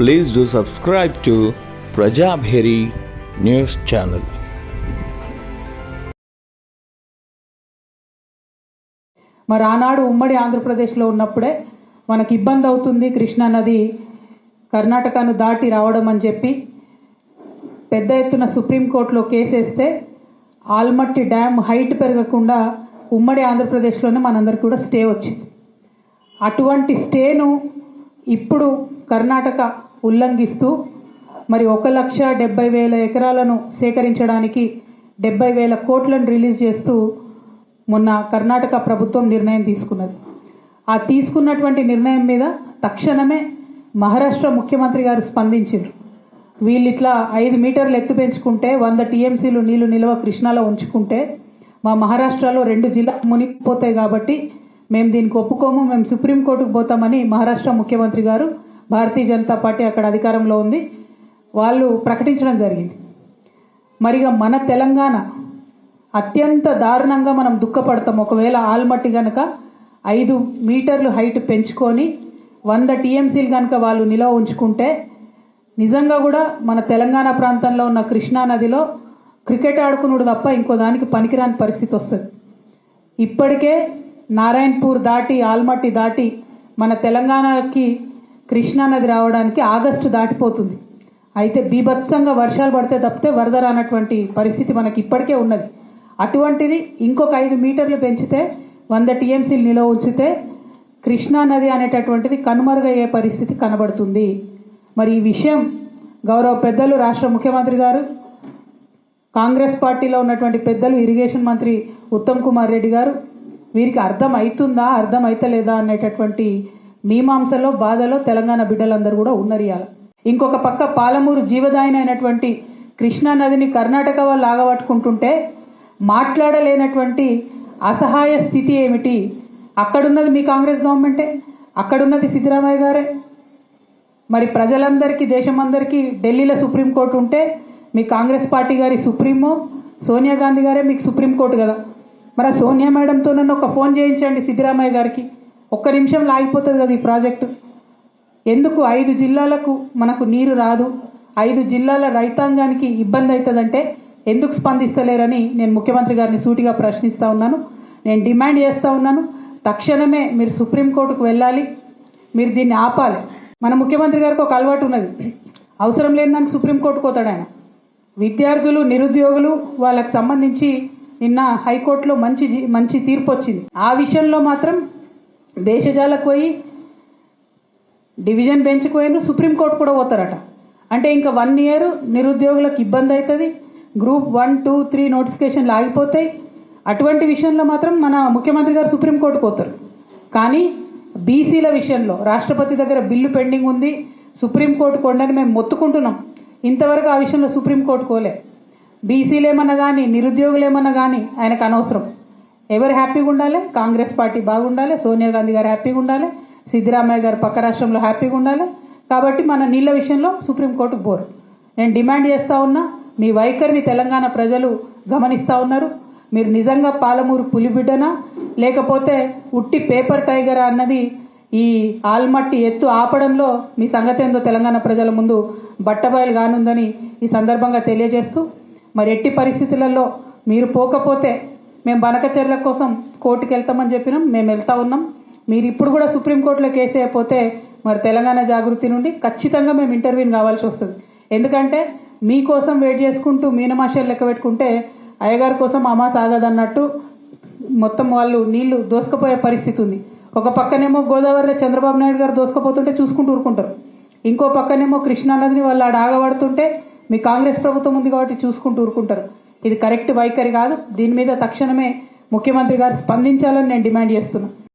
Please do subscribe to Prajabheri news channel. మరి ఆనాడు ఉమ్మడి ఆంధ్రప్రదేశ్లో ఉన్నప్పుడే మనకి ఇబ్బంది అవుతుంది కృష్ణా నది కర్ణాటకను దాటి రావడం అని చెప్పి పెద్ద ఎత్తున సుప్రీంకోర్టులో కేసేస్తే ఆల్మట్టి డ్యామ్ హైట్ పెరగకుండా ఉమ్మడి ఆంధ్రప్రదేశ్లోనే మనందరికీ కూడా స్టే వచ్చింది. అటువంటి స్టేను ఇప్పుడు కర్ణాటక ఉల్లంఘిస్తూ మరి ఒక లక్ష డెబ్బై వేల ఎకరాలను సేకరించడానికి డెబ్బై వేల కోట్లను రిలీజ్ చేస్తూ మొన్న కర్ణాటక ప్రభుత్వం నిర్ణయం తీసుకున్నది. ఆ తీసుకున్నటువంటి నిర్ణయం మీద తక్షణమే మహారాష్ట్ర ముఖ్యమంత్రి గారు స్పందించారు వీళ్ళు ఇట్లా ఐదు మీటర్లు ఎత్తు పెంచుకుంటే వంద టీఎంసీలు నీళ్ళు నిల్వ కృష్ణాలో ఉంచుకుంటే మా మహారాష్ట్రలో రెండు జిల్లాలు మునిగిపోతాయి కాబట్టి మేము దీనికి ఒప్పుకోము మేము సుప్రీంకోర్టుకు పోతామని మహారాష్ట్ర ముఖ్యమంత్రి గారు భారతీయ జనతా పార్టీ అక్కడ అధికారంలో ఉంది. వాళ్ళు ప్రకటించడం జరిగింది. మరిగా మన తెలంగాణ అత్యంత దారుణంగా మనం దుఃఖపడతాం. ఒకవేళ ఆల్మట్టి కనుక ఐదు మీటర్లు హైట్ పెంచుకొని వంద టీఎంసీలు కనుక వాళ్ళు నిలవ ఉంచుకుంటే నిజంగా కూడా మన తెలంగాణ ప్రాంతంలో ఉన్న కృష్ణా నదిలో క్రికెట్ ఆడుకునుడు తప్ప ఇంకో దానికి పనికిరాని పరిస్థితి వస్తుంది. ఇప్పటికే నారాయణపూర్ దాటి ఆల్మట్టి దాటి మన తెలంగాణకి కృష్ణా నది రావడానికి ఆగస్టు దాటిపోతుంది. అయితే బీభత్సంగా వర్షాలు పడితే తప్పితే వరద రానటువంటి పరిస్థితి మనకి ఇప్పటికే ఉన్నది. అటువంటిది ఇంకొక ఐదు మీటర్లు పెంచితే వంద టీఎంసీలు నిలవ ఉంచితే కృష్ణా నది అనేటటువంటిది కనుమరుగయ్యే పరిస్థితి కనబడుతుంది. మరి ఈ విషయం గౌరవ పెద్దలు రాష్ట్ర ముఖ్యమంత్రి గారు కాంగ్రెస్ పార్టీలో ఉన్నటువంటి పెద్దలు ఇరిగేషన్ మంత్రి ఉత్తమ్ కుమార్ రెడ్డి గారు వీరికి అర్థం అవుతుందా అర్థం అవుతలేదా అనేటటువంటి మీమాంసలో బాధలో తెలంగాణ బిడ్డలందరూ కూడా ఉన్నారు ఇవాళ ఇంకొక పక్క పాలమూరు జీవదాయిని అయినటువంటి కృష్ణా నదిని కర్ణాటక వాళ్ళు ఆగబట్టుకుంటుంటే మాట్లాడలేనటువంటి అసహాయ స్థితి ఏమిటి? అక్కడున్నది మీ కాంగ్రెస్ గవర్నమెంటే? అక్కడున్నది సిద్ధరామయ్య గారే? మరి ప్రజలందరికీ దేశమందరికీ ఢిల్లీలో సుప్రీంకోర్టు ఉంటే మీ కాంగ్రెస్ పార్టీ గారి సుప్రీమో సోనియా గాంధీ గారే మీకు సుప్రీంకోర్టు కదా? మరి ఆ సోనియా మేడంతో నన్ను ఒక ఫోన్ చేయించండి సిద్ధరామయ్య గారికి. ఒక్క నిమిషం లాగిపోతుంది కదా ఈ ప్రాజెక్టు. ఎందుకు ఐదు జిల్లాలకు మనకు నీరు రాదు? ఐదు జిల్లాల రైతాంగానికి ఇబ్బంది అవుతుందంటే ఎందుకు స్పందిస్తలేరని నేను ముఖ్యమంత్రి గారిని సూటిగా ప్రశ్నిస్తూ ఉన్నాను. నేను డిమాండ్ చేస్తూ ఉన్నాను. తక్షణమే మీరు సుప్రీంకోర్టుకు వెళ్ళాలి. మీరు దీన్ని ఆపాలి. మన ముఖ్యమంత్రి గారికి ఒక అలవాటు ఉన్నది. అవసరం లేని దానికి సుప్రీంకోర్టుకు పోతాడు ఆయన. విద్యార్థులు నిరుద్యోగులు వాళ్ళకి సంబంధించి నిన్న హైకోర్టులో మంచి మంచి తీర్పు వచ్చింది. ఆ విషయంలో మాత్రం దేశజాలకు పోయి డివిజన్ బెంచ్కి పోయిన సుప్రీంకోర్టు కూడా పోతారట. అంటే ఇంకా వన్ ఇయర్ నిరుద్యోగులకు ఇబ్బంది అవుతుంది గ్రూప్ వన్ టూ త్రీ నోటిఫికేషన్లు ఆగిపోతాయి. అటువంటి విషయంలో మాత్రం మన ముఖ్యమంత్రి గారు సుప్రీంకోర్టుకు పోతారు. కానీ బీసీల విషయంలో రాష్ట్రపతి దగ్గర బిల్లు పెండింగ్ ఉంది. సుప్రీంకోర్టు కొండని మేము మొత్తుకుంటున్నాం. ఇంతవరకు ఆ విషయంలో సుప్రీంకోర్టు కోలే బీసీలు ఏమన్నా కానీ నిరుద్యోగులు ఏమన్నా కానీ ఆయనకు అనవసరం. ఎవరు హ్యాపీగా ఉండాలి? కాంగ్రెస్ పార్టీ బాగుండాలి? సోనియా గాంధీ గారు హ్యాపీగా ఉండాలి? సిద్ధరామయ్య గారు పక్క రాష్ట్రంలో హ్యాపీగా ఉండాలి? కాబట్టి మన నీళ్ళ విషయంలో సుప్రీంకోర్టు బోర్ నేను డిమాండ్ చేస్తూ ఉన్నా మీ వైఖరిని తెలంగాణ ప్రజలు గమనిస్తూ ఉన్నారు. మీరు నిజంగా పాలమూరు పులిబిడ్డనా? లేకపోతే ఉట్టి పేపర్ టైగర్ అన్నది ఈ ఆల్మట్టి ఎత్తు ఆపడంలో మీ సంగతి ఏందో తెలంగాణ ప్రజల ముందు బట్టబయలు కానుందని ఈ సందర్భంగా తెలియజేస్తూ మరి ఎట్టి పరిస్థితులలో మీరు పోకపోతే మేము బనకచర్ల కోసం కోర్టుకు వెళ్తామని చెప్పినాం. మేము వెళ్తా ఉన్నాం. మీరు ఇప్పుడు కూడా సుప్రీంకోర్టులో కేసు అయిపోతే మరి తెలంగాణ జాగృతి నుండి ఖచ్చితంగా మేము ఇంటర్వ్యూని కావాల్సి వస్తుంది. ఎందుకంటే మీకోసం వెయిట్ చేసుకుంటూ మీనమాషాలు లెక్క పెట్టుకుంటే అయ్యగారి కోసం అమా సాగదన్నట్టు మొత్తం వాళ్ళు నీళ్ళు దోసుకుపోయే పరిస్థితి ఉంది. ఒక పక్కనేమో గోదావరిలో చంద్రబాబు నాయుడు గారు దోసుకుపోతుంటే చూసుకుంటూ ఊరుకుంటారు. ఇంకో పక్కనేమో కృష్ణానదిని వాళ్ళు ఆడ ఆగబడుతుంటే మీ కాంగ్రెస్ ప్రభుత్వం ఉంది కాబట్టి చూసుకుంటూ ఊరుకుంటారు. ఇది కరెక్ట్ వైఖరి కాదు. దీని మీద తక్షణమే ముఖ్యమంత్రి గారు స్పందించాలని నేను డిమాండ్ చేస్తున్నాను